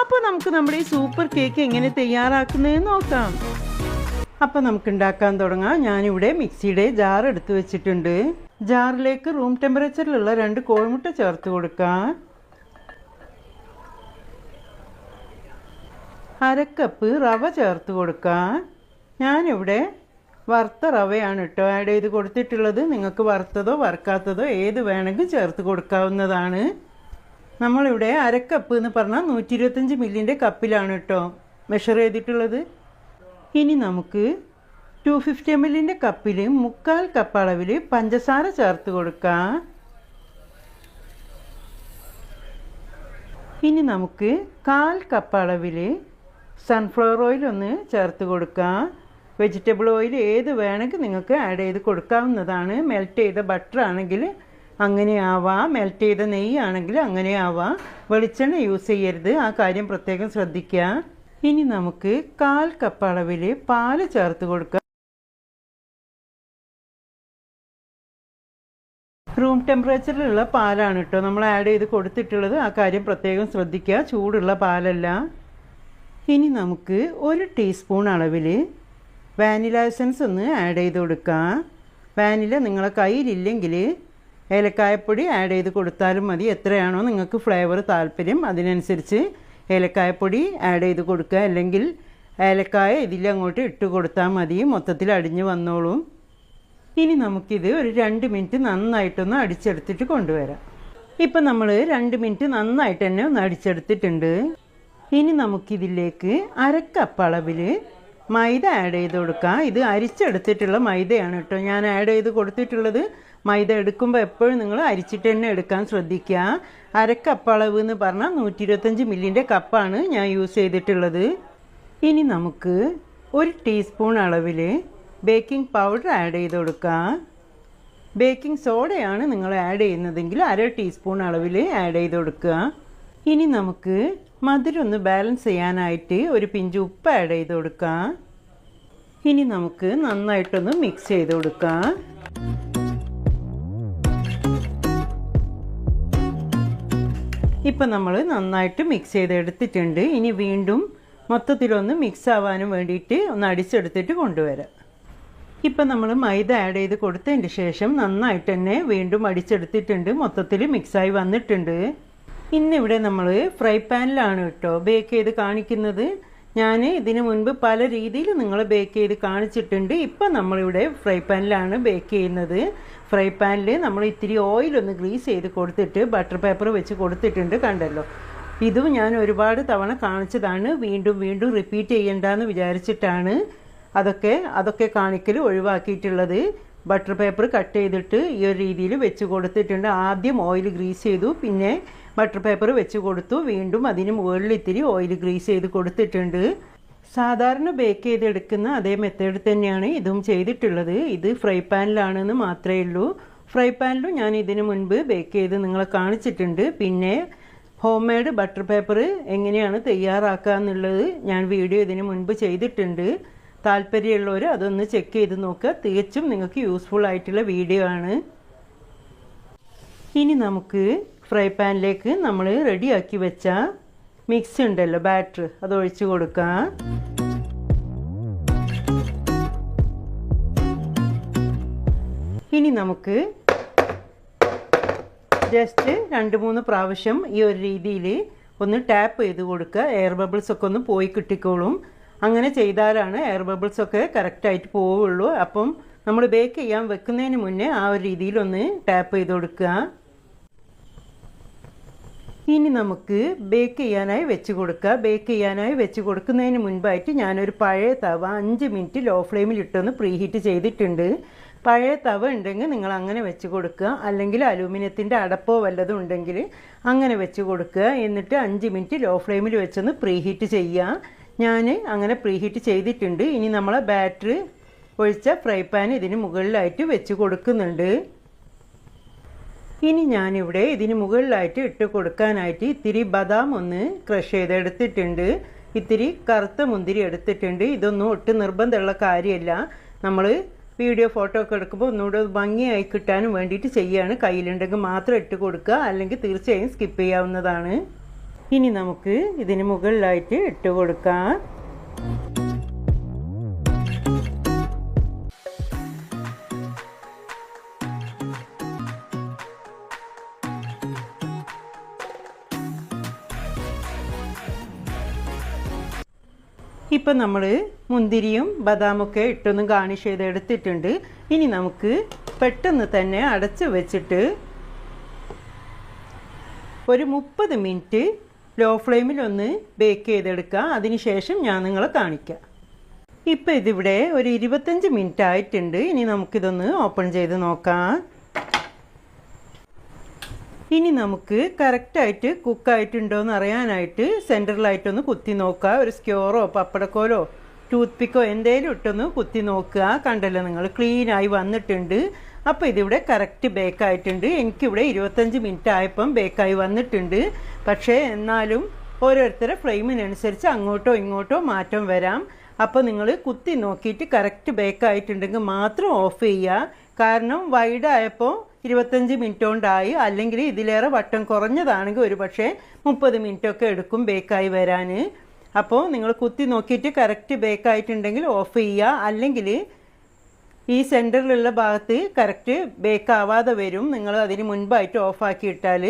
അപ്പോൾ നമുക്ക് നമ്മുടെ ഈ സൂപ്പർ കേക്ക് എങ്ങനെ തയ്യാറാക്കുന്നതെന്ന് നോക്കാം. അപ്പോൾ നമുക്ക് ഉണ്ടാക്കാൻ തുടങ്ങാം. ഞാനിവിടെ മിക്സിയുടെ ജാർ എടുത്തു വെച്ചിട്ടുണ്ട്. ജാറിലേക്ക് റൂം ടെമ്പറേച്ചറിലുള്ള രണ്ട് കോഴിമുട്ട ചേർത്ത് കൊടുക്കാം. അരക്കപ്പ് റവ ചേർത്ത് കൊടുക്കാം. ഞാനിവിടെ വറുത്ത റവയാണ് കേട്ടോ ആഡ് ചെയ്ത് കൊടുത്തിട്ടുള്ളത്. നിങ്ങൾക്ക് വറുത്തതോ വറുക്കാത്തതോ ഏത് വേണമെങ്കിൽ ചേർത്ത് കൊടുക്കാവുന്നതാണ്. നമ്മളിവിടെ അരക്കപ്പ് എന്ന് പറഞ്ഞാൽ നൂറ്റി ഇരുപത്തഞ്ച് മില്ലിന്റെ കപ്പിലാണ് കേട്ടോ മെഷർ ചെയ്തിട്ടുള്ളത്. ഇനി നമുക്ക് ടു ഫിഫ്റ്റി എം എല്ലിന്റെ കപ്പിൽ മുക്കാൽ കപ്പ് അളവിൽ പഞ്ചസാര ചേർത്ത് കൊടുക്കാം. ഇനി നമുക്ക് കാൽ കപ്പ് അളവിൽ സൺഫ്ലവർ ഓയിൽ ഒന്ന് ചേർത്ത് കൊടുക്കാം. വെജിറ്റബിൾ ഓയിൽ ഏത് വേണമെങ്കിൽ നിങ്ങൾക്ക് ആഡ് ചെയ്ത് കൊടുക്കാവുന്നതാണ്. മെൽറ്റ് ചെയ്ത ബട്ടർ ആണെങ്കിൽ അങ്ങനെ ആവാം. മെൽറ്റ് ചെയ്ത നെയ്യാണെങ്കിൽ അങ്ങനെ ആവാം. വെളിച്ചെണ്ണ യൂസ് ചെയ്യരുത്. ആ കാര്യം പ്രത്യേകം ശ്രദ്ധിക്കുക ഇനി നമുക്ക് കാൽ കപ്പ് അളവിൽ പാൽ ചേർത്ത് കൊടുക്കുക റൂം ടെമ്പറേച്ചറിലുള്ള പാലാണ് കേട്ടോ നമ്മൾ ആഡ് ചെയ്ത് കൊടുത്തിട്ടുള്ളത്. ആ കാര്യം പ്രത്യേകം ശ്രദ്ധിക്കുക ചൂടുള്ള പാലല്ല. ഇനി നമുക്ക് ഒരു ടീസ്പൂൺ അളവിൽ വാനില എസൻസ് ഒന്ന് ആഡ് ചെയ്ത് കൊടുക്കുക വാനില നിങ്ങളെ കയ്യിലില്ലെങ്കിൽ ഏലക്കായപ്പൊടി ആഡ് ചെയ്ത് കൊടുത്താലും മതി. എത്രയാണോ നിങ്ങൾക്ക് ഫ്ലേവർ താല്പര്യം അതിനനുസരിച്ച് ഏലക്കായപ്പൊടി ആഡ് ചെയ്ത് കൊടുക്കുക. അല്ലെങ്കിൽ ഏലക്കായ ഇതിലങ്ങോട്ട് ഇട്ട് കൊടുത്താൽ മതി. മൊത്തത്തിൽ അടിഞ്ഞ് വന്നോളും. ഇനി നമുക്കിത് ഒരു രണ്ട് മിനിറ്റ് നന്നായിട്ടൊന്ന് അടിച്ചെടുത്തിട്ട് കൊണ്ടുവരാം. ഇപ്പം നമ്മൾ രണ്ട് മിനിറ്റ് നന്നായിട്ട് തന്നെ ഒന്ന് അടിച്ചെടുത്തിട്ടുണ്ട്. ഇനി നമുക്കിതിലേക്ക് അരക്കപ്പ് അളവിൽ മൈദ ആഡ് ചെയ്ത് കൊടുക്കുക ഇത് അരിച്ചെടുത്തിട്ടുള്ള മൈദയാണ് കേട്ടോ ഞാൻ ആഡ് ചെയ്ത് കൊടുത്തിട്ടുള്ളത് മൈദ എടുക്കുമ്പോൾ എപ്പോഴും നിങ്ങൾ അരിച്ചിട്ട് തന്നെ എടുക്കാൻ ശ്രദ്ധിക്കുക അരക്കപ്പ് അളവ് എന്ന് പറഞ്ഞാൽ നൂറ്റി ഇരുപത്തഞ്ച് മില്ലിന്റെ കപ്പാണ് ഞാൻ യൂസ് ചെയ്തിട്ടുള്ളത്. ഇനി നമുക്ക് ഒരു ടീസ്പൂൺ അളവിൽ ബേക്കിംഗ് പൗഡർ ആഡ് ചെയ്ത് കൊടുക്കാം. ബേക്കിംഗ് സോഡയാണ് നിങ്ങൾ ആഡ് ചെയ്യുന്നതെങ്കിൽ അര ടീസ്പൂൺ അളവിൽ ആഡ് ചെയ്ത് കൊടുക്കുക ഇനി നമുക്ക് മധുരം ഒന്ന് ബാലൻസ് ചെയ്യാനായിട്ട് ഒരു പിഞ്ച് ഉപ്പ് ആഡ് ചെയ്ത് കൊടുക്കാം. ഇനി നമുക്ക് നന്നായിട്ടൊന്ന് മിക്സ് ചെയ്ത് കൊടുക്കാം. ഇപ്പം നമ്മൾ നന്നായിട്ട് മിക്സ് ചെയ്ത് എടുത്തിട്ടുണ്ട്. ഇനി വീണ്ടും മൊത്തത്തിലൊന്ന് മിക്സ് ആവാനും വേണ്ടിയിട്ട് ഒന്ന് അടിച്ചെടുത്തിട്ട് കൊണ്ടുവരാം. ഇപ്പം നമ്മൾ മൈദ ആഡ് ചെയ്ത് കൊടുത്തതിന് ശേഷം നന്നായിട്ട് തന്നെ വീണ്ടും അടിച്ചെടുത്തിട്ടുണ്ട്. മൊത്തത്തിൽ മിക്സായി വന്നിട്ടുണ്ട്. ഇന്നിവിടെ നമ്മൾ ഫ്രൈ പാനിലാണ് കേട്ടോ ബേക്ക് ചെയ്ത് കാണിക്കുന്നത്. ഞാൻ ഇതിനു മുൻപ് പല രീതിയിൽ നിങ്ങൾ ബേക്ക് ചെയ്ത് കാണിച്ചിട്ടുണ്ട്. ഇപ്പം നമ്മളിവിടെ ഫ്രൈ പാനിലാണ് ബേക്ക് ചെയ്യുന്നത്. ഫ്രൈ പാനിൽ നമ്മൾ ഇത്തിരി ഓയിലൊന്ന് ഗ്രീസ് ചെയ്ത് കൊടുത്തിട്ട് ബട്ടർ പേപ്പർ വെച്ച് കൊടുത്തിട്ടുണ്ട് കണ്ടല്ലോ. ഇതും ഞാൻ ഒരുപാട് തവണ കാണിച്ചതാണ്. വീണ്ടും വീണ്ടും റിപ്പീറ്റ് ചെയ്യണ്ടെന്ന് വിചാരിച്ചിട്ടാണ് അതൊക്കെ അതൊക്കെ കാണിക്കൽ ഒഴിവാക്കിയിട്ടുള്ളത്. ബട്ടർ പേപ്പർ കട്ട് ചെയ്തിട്ട് ഈ ഒരു രീതിയിൽ വെച്ച് കൊടുത്തിട്ടുണ്ട്. ആദ്യം ഓയിൽ ഗ്രീസ് ചെയ്തു. പിന്നെ ബട്ടർ പേപ്പർ വെച്ച് കൊടുത്തു. വീണ്ടും അതിന് മുകളിൽ ഇത്തിരി ഓയിൽ ഗ്രീസ് ചെയ്ത് കൊടുത്തിട്ടുണ്ട്. സാധാരണ ബേക്ക് ചെയ്തെടുക്കുന്ന അതേ മെത്തേഡ് തന്നെയാണ് ഇതും ചെയ്തിട്ടുള്ളത്. ഇത് ഫ്രൈ പാനിലാണെന്ന് മാത്രമേ ഉള്ളൂ. ഫ്രൈ പാനിലും ഞാൻ ഇതിനു മുൻപ് ബേക്ക് ചെയ്ത് നിങ്ങളെ കാണിച്ചിട്ടുണ്ട്. പിന്നെ ഹോം മെയ്ഡ് ബട്ടർ പേപ്പർ എങ്ങനെയാണ് തയ്യാറാക്കുക എന്നുള്ളത് ഞാൻ വീഡിയോ ഇതിനു മുൻപ് ചെയ്തിട്ടുണ്ട്. താല്പര്യമുള്ളവർ അതൊന്ന് ചെക്ക് ചെയ്ത് നോക്കുക. തികച്ചും നിങ്ങൾക്ക് യൂസ്ഫുൾ ആയിട്ടുള്ള വീഡിയോ ആണ്. ഇനി നമുക്ക് ഫ്രൈ പാനിലേക്ക് നമ്മൾ റെഡിയാക്കി വെച്ച മിക്സ് ഉണ്ടല്ലോ ബാറ്റർ. അത് ഒഴിച്ചു കൊടുക്കാം. ഇനി നമുക്ക് ജസ്റ്റ് രണ്ട് മൂന്ന് പ്രാവശ്യം ഈ ഒരു രീതിയിൽ ഒന്ന് ടാപ്പ് ചെയ്ത് കൊടുക്കുക. എയർ ബബിൾസ് ഒക്കെ ഒന്ന് പോയി കിട്ടിക്കോളും. അങ്ങനെ ചെയ്താലാണ് എയർ ബബിൾസ് ഒക്കെ കറക്റ്റായിട്ട് പോവുള്ളൂ. അപ്പം നമ്മൾ ബേക്ക് ചെയ്യാൻ വെക്കുന്നതിന് മുന്നേ ആ ഒരു രീതിയിൽ ഒന്ന് ടാപ്പ് ചെയ്ത് കൊടുക്കുക. ഇനി നമുക്ക് ബേക്ക് ചെയ്യാനായി വെച്ച് കൊടുക്കുക. ബേക്ക് ചെയ്യാനായി വെച്ച് കൊടുക്കുന്നതിന് മുൻപായിട്ട് ഞാനൊരു പഴയ തവ അഞ്ച് മിനിറ്റ് ലോ ഫ്ലെയിമിൽ ഇട്ടൊന്ന് പ്രീഹീറ്റ് ചെയ്തിട്ടുണ്ട്. പഴയ തവ ഉണ്ടെങ്കിൽ നിങ്ങൾ അങ്ങനെ വെച്ച് കൊടുക്കുക. അല്ലെങ്കിൽ അലൂമിനിയത്തിന്റെ അടപ്പോ വല്ലതും ഉണ്ടെങ്കിൽ അങ്ങനെ വെച്ച് കൊടുക്കുക. എന്നിട്ട് അഞ്ച് മിനിറ്റ് ലോ ഫ്ലെയിമിൽ വെച്ചൊന്ന് പ്രീഹീറ്റ് ചെയ്യുക. ഞാൻ അങ്ങനെ പ്രീഹീറ്റ് ചെയ്തിട്ടുണ്ട്. ഇനി നമ്മളെ ബാറ്ററി ഒഴിച്ച ഫ്രൈ പാൻ ഇതിന് മുകളിലായിട്ട് വെച്ച് കൊടുക്കുന്നുണ്ട്. ഇനി ഞാനിവിടെ ഇതിന് മുകളിലായിട്ട് ഇട്ട് കൊടുക്കാനായിട്ട് ഇത്തിരി ബദാം ഒന്ന് ക്രഷ് ചെയ്തെടുത്തിട്ടുണ്ട് ഇത്തിരി കറുത്ത മുന്തിരി എടുത്തിട്ടുണ്ട്. ഇതൊന്നും ഒട്ടും നിർബന്ധമുള്ള കാര്യമല്ല. നമ്മൾ വീഡിയോ ഫോട്ടോ ഒക്കെ എടുക്കുമ്പോൾ ഒന്നുകൂടെ ഭംഗിയായി കിട്ടാനും വേണ്ടിയിട്ട് ചെയ്യുകയാണ് കയ്യിലുണ്ടെങ്കിൽ മാത്രം ഇട്ട് കൊടുക്കുക. അല്ലെങ്കിൽ തീർച്ചയായും സ്കിപ്പ് ചെയ്യാവുന്നതാണ്. ഇനി നമുക്ക് ഇതിന് മുകളിലായിട്ട് ഇട്ട് കൊടുക്കാം. ഇപ്പം നമ്മൾ മുന്തിരിയും ബദാമൊക്കെ ഇട്ടൊന്ന് ഗാർണിഷ് ചെയ്ത് എടുത്തിട്ടുണ്ട്. ഇനി നമുക്ക് പെട്ടെന്ന് തന്നെ അടച്ച് വെച്ചിട്ട് ഒരു മുപ്പത് മിനിറ്റ് ലോ ഫ്ലെയിമിൽ ഒന്ന് ബേക്ക് ചെയ്തെടുക്കുക അതിനുശേഷം ഞാൻ നിങ്ങളെ കാണിക്കാം. ഇപ്പം ഇതിവിടെ ഒരു ഇരുപത്തഞ്ച് മിനിറ്റ് ആയിട്ടുണ്ട്. ഇനി നമുക്കിതൊന്ന് ഓപ്പൺ ചെയ്ത് നോക്കാം. ഇനി നമുക്ക് കറക്റ്റായിട്ട് കുക്കായിട്ടുണ്ടോ എന്ന് അറിയാനായിട്ട് സെന്ററിലായിട്ടൊന്ന് കുത്തി നോക്കുക. ഒരു സ്ക്യോറോ പപ്പടക്കോലോ ടൂത്ത് പിക്കോ എന്തേലും ഇട്ടൊന്ന് കുത്തി നോക്കുക. കണ്ടല്ലോ നിങ്ങൾ ക്ലീനായി വന്നിട്ടുണ്ട്. അപ്പോൾ ഇതിവിടെ കറക്റ്റ് ബേക്കായിട്ടുണ്ട് എനിക്കിവിടെ ഇരുപത്തഞ്ച് മിനിറ്റ് ആയപ്പം ബേക്കായി വന്നിട്ടുണ്ട്. പക്ഷേ എന്നാലും ഓരോരുത്തരെ ഫ്ലെയിമിനനുസരിച്ച് അങ്ങോട്ടോ ഇങ്ങോട്ടോ മാറ്റം വരാം. അപ്പോൾ നിങ്ങൾ കുത്തി നോക്കിയിട്ട് കറക്റ്റ് ബേക്കായിട്ടുണ്ടെങ്കിൽ മാത്രം ഓഫ് ചെയ്യുക. കാരണം വൈഡ് ആയപ്പോൾ ഇരുപത്തഞ്ച് മിനിറ്റ് കൊണ്ടായി അല്ലെങ്കിൽ ഇതിലേറെ വട്ടം കുറഞ്ഞതാണെങ്കിൽ ഒരു പക്ഷേ മുപ്പത് മിനിറ്റൊക്കെ എടുക്കും ബേക്കായി വരാൻ അപ്പോൾ നിങ്ങൾ കുത്തി നോക്കിയിട്ട് കറക്റ്റ് ബേക്കായിട്ടുണ്ടെങ്കിൽ ഓഫ് ചെയ്യുക അല്ലെങ്കിൽ ഈ സെന്ററിലുള്ള ഭാഗത്ത് കറക്റ്റ് ബേക്ക് ആവാതെ വരും. നിങ്ങൾ അതിന് മുൻപായിട്ട് ഓഫാക്കി ഇട്ടാൽ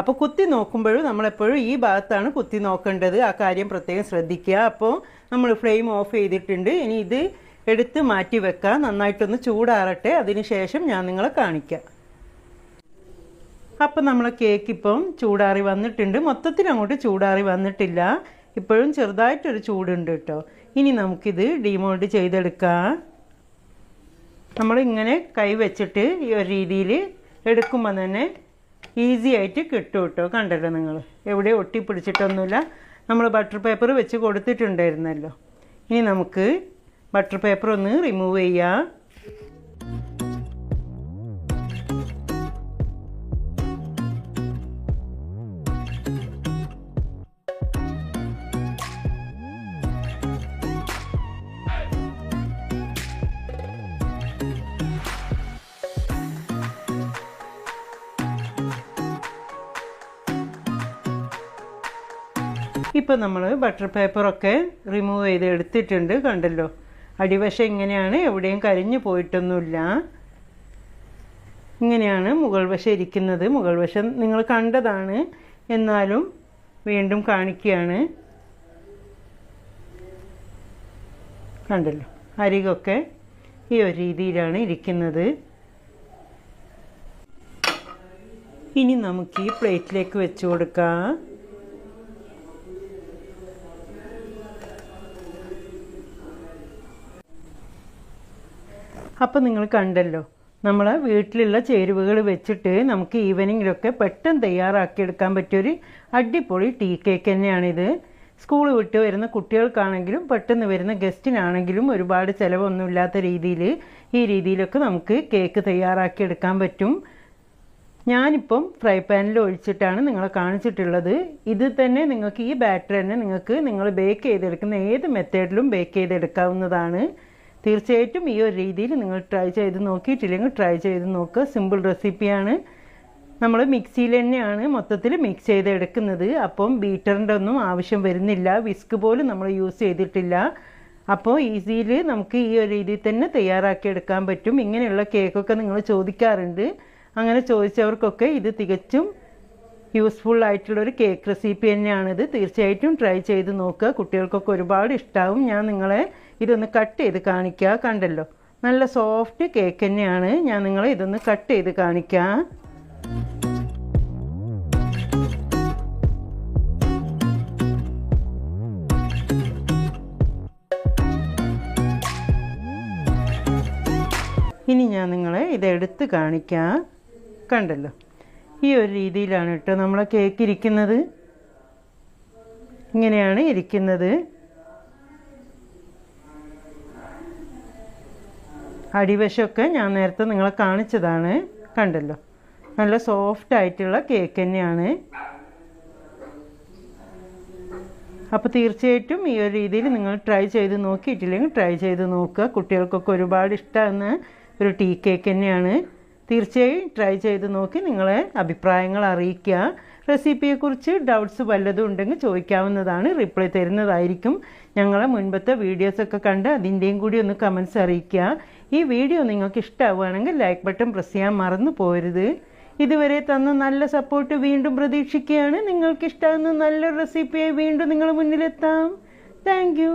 അപ്പോൾ കുത്തി നോക്കുമ്പോഴും നമ്മളെപ്പോഴും ഈ ഭാഗത്താണ് കുത്തി നോക്കേണ്ടത്. ആ കാര്യം പ്രത്യേകം ശ്രദ്ധിക്കുക. അപ്പോൾ നമ്മൾ ഫ്ലെയിം ഓഫ് ചെയ്തിട്ടുണ്ട്. ഇനി ഇത് എടുത്ത് മാറ്റി വെക്കുക നന്നായിട്ടൊന്ന് ചൂടാറട്ടെ. അതിന് ശേഷം ഞാൻ നിങ്ങളെ കാണിക്കാം. അപ്പം നമ്മൾ കേക്ക് ഇപ്പം ചൂടാറി വന്നിട്ടുണ്ട്. മൊത്തത്തിൽ അങ്ങോട്ട് ചൂടാറി വന്നിട്ടില്ല. ഇപ്പോഴും ചെറുതായിട്ടൊരു ചൂടുണ്ട് കേട്ടോ ഇനി നമുക്കിത് ഡിമോൾഡ് ചെയ്തെടുക്കാം. നമ്മളിങ്ങനെ കൈ വെച്ചിട്ട് ഈ ഒരു രീതിയിൽ എടുക്കുമ്പോൾ തന്നെ ഈസി ആയിട്ട് കിട്ടും കേട്ടോ കണ്ടല്ലോ നിങ്ങൾ എവിടെ ഒട്ടിപ്പിടിച്ചിട്ടൊന്നുമില്ല. നമ്മൾ ബട്ടർ പേപ്പർ വെച്ച് കൊടുത്തിട്ടുണ്ടായിരുന്നല്ലോ. ഇനി നമുക്ക് ബട്ടർ പേപ്പർ ഒന്ന് റിമൂവ് ചെയ്യാം. ഇപ്പം നമ്മൾ ബട്ടർ പേപ്പറൊക്കെ റിമൂവ് ചെയ്ത് എടുത്തിട്ടുണ്ട് കണ്ടല്ലോ. അടിവശം ഇങ്ങനെയാണ് എവിടെയും കരിഞ്ഞു പോയിട്ടൊന്നുമില്ല. ഇങ്ങനെയാണ് മുകൾ വശം ഇരിക്കുന്നത്. മുകൾ വശം നിങ്ങൾ കണ്ടതാണ്. എന്നാലും വീണ്ടും കാണിക്കുകയാണ്. കണ്ടല്ലോ അരികൊക്കെ ഈ ഒരു രീതിയിലാണ് ഇരിക്കുന്നത്. ഇനി നമുക്ക് ഈ പ്ലേറ്റിലേക്ക് വെച്ച് കൊടുക്കാം. അപ്പോൾ നിങ്ങൾ കണ്ടല്ലോ നമ്മൾ വീട്ടിലുള്ള ചേരുവകൾ വെച്ചിട്ട് നമുക്ക് ഈവനിങ്ങിലൊക്കെ പെട്ടെന്ന് തയ്യാറാക്കിയെടുക്കാൻ പറ്റിയൊരു അടിപൊളി ടീ കേക്ക് തന്നെയാണിത്. സ്കൂൾ വിട്ട് വരുന്ന കുട്ടികൾക്കാണെങ്കിലും പെട്ടെന്ന് വരുന്ന ഗസ്റ്റിനാണെങ്കിലും ഒരുപാട് ചിലവൊന്നുമില്ലാത്ത രീതിയിൽ ഈ രീതിയിലൊക്കെ നമുക്ക് കേക്ക് തയ്യാറാക്കിയെടുക്കാൻ പറ്റും. ഞാനിപ്പം ഫ്രൈ പാനിൽ ഒഴിച്ചിട്ടാണ് നിങ്ങളെ കാണിച്ചിട്ടുള്ളത്. ഇത് തന്നെ നിങ്ങൾക്ക് ഈ ബാറ്റർ തന്നെ നിങ്ങൾക്ക് നിങ്ങൾ ബേക്ക് ചെയ്തെടുക്കുന്ന ഏത് മെത്തേഡിലും ബേക്ക് ചെയ്തെടുക്കാവുന്നതാണ്. തീർച്ചയായിട്ടും ഈ ഒരു രീതിയിൽ നിങ്ങൾ ട്രൈ ചെയ്ത് നോക്കിയിട്ടില്ലെങ്കിൽ ട്രൈ ചെയ്ത് നോക്കുക സിമ്പിൾ റെസിപ്പിയാണ് നമ്മൾ മിക്സിയിൽ തന്നെയാണ് മൊത്തത്തിൽ മിക്സ് ചെയ്ത് എടുക്കുന്നത് അപ്പം ബീറ്ററിന്റെ ഒന്നും ആവശ്യം വരുന്നില്ല. വിസ്ക് പോലും നമ്മൾ യൂസ് ചെയ്തിട്ടില്ല. അപ്പോൾ ഈസിയിൽ നമുക്ക് ഈ ഒരു രീതിയിൽ തന്നെ തയ്യാറാക്കി എടുക്കാൻ പറ്റും. ഇങ്ങനെയുള്ള കേക്കൊക്കെ നിങ്ങൾ ചോദിക്കാറുണ്ട്. അങ്ങനെ ചോദിച്ചവർക്കൊക്കെ ഇത് തികച്ചും യൂസ്ഫുൾ ആയിട്ടുള്ള ഒരു കേക്ക് റെസിപ്പി തന്നെയാണിത്. തീർച്ചയായിട്ടും ട്രൈ ചെയ്ത് നോക്കുക കുട്ടികൾക്കൊക്കെ ഒരുപാട് ഇഷ്ടമാവും ഞാൻ നിങ്ങളെ ഇതൊന്ന് കട്ട് ചെയ്ത് കാണിക്കുക കണ്ടല്ലോ? നല്ല സോഫ്റ്റ് കേക്ക് തന്നെയാണ്. ഞാൻ നിങ്ങളെ ഇതൊന്ന് കട്ട് ചെയ്ത് കാണിക്കാം. ഇനി ഞാൻ നിങ്ങളെ ഇതെടുത്ത് കാണിക്കാം. കണ്ടല്ലോ? ഈ ഒരു രീതിയിലാണ് കേട്ടോ നമ്മളെ കേക്ക് ഇരിക്കുന്നത്. ഇങ്ങനെയാണ് ഇരിക്കുന്നത്. അടിവശമൊക്കെ ഞാൻ നേരത്തെ നിങ്ങളെ കാണിച്ചതാണ്. കണ്ടല്ലോ? നല്ല സോഫ്റ്റ് ആയിട്ടുള്ള കേക്ക് തന്നെയാണ്. അപ്പോൾ തീർച്ചയായിട്ടും ഈ ഒരു രീതിയിൽ നിങ്ങൾ ട്രൈ ചെയ്ത് നോക്കിയിട്ടില്ലെങ്കിൽ ട്രൈ ചെയ്ത് നോക്കുക. കുട്ടികൾക്കൊക്കെ ഒരുപാട് ഇഷ്ടമാകുന്ന ഒരു ടീ കേക്ക് തന്നെയാണ്. തീർച്ചയായും ട്രൈ ചെയ്ത് നോക്കി നിങ്ങളെ അഭിപ്രായങ്ങൾ അറിയിക്കുക. റെസിപ്പിയെക്കുറിച്ച് ഡൗട്ട്സ് വല്ലതും ഉണ്ടെങ്കിൽ ചോദിക്കാവുന്നതാണ്. റിപ്ലൈ തരുന്നതായിരിക്കും. ഞങ്ങളെ മുൻപത്തെ വീഡിയോസൊക്കെ കണ്ട് അതിന്റെയും കൂടി ഒന്ന് കമൻസ് അറിയിക്കുക. ഈ വീഡിയോ നിങ്ങൾക്ക് ഇഷ്ടമാവുകയാണെങ്കിൽ ലൈക്ക് ബട്ടൺ പ്രസ് ചെയ്യാൻ മറന്നു പോരുത്. ഇതുവരെ തന്ന നല്ല സപ്പോർട്ട് വീണ്ടും പ്രതീക്ഷിക്കുകയാണ്. നിങ്ങൾക്ക് ഇഷ്ടമാകുന്ന നല്ലൊരു റെസിപ്പിയായി വീണ്ടും നിങ്ങൾ മുന്നിലെത്താം. താങ്ക്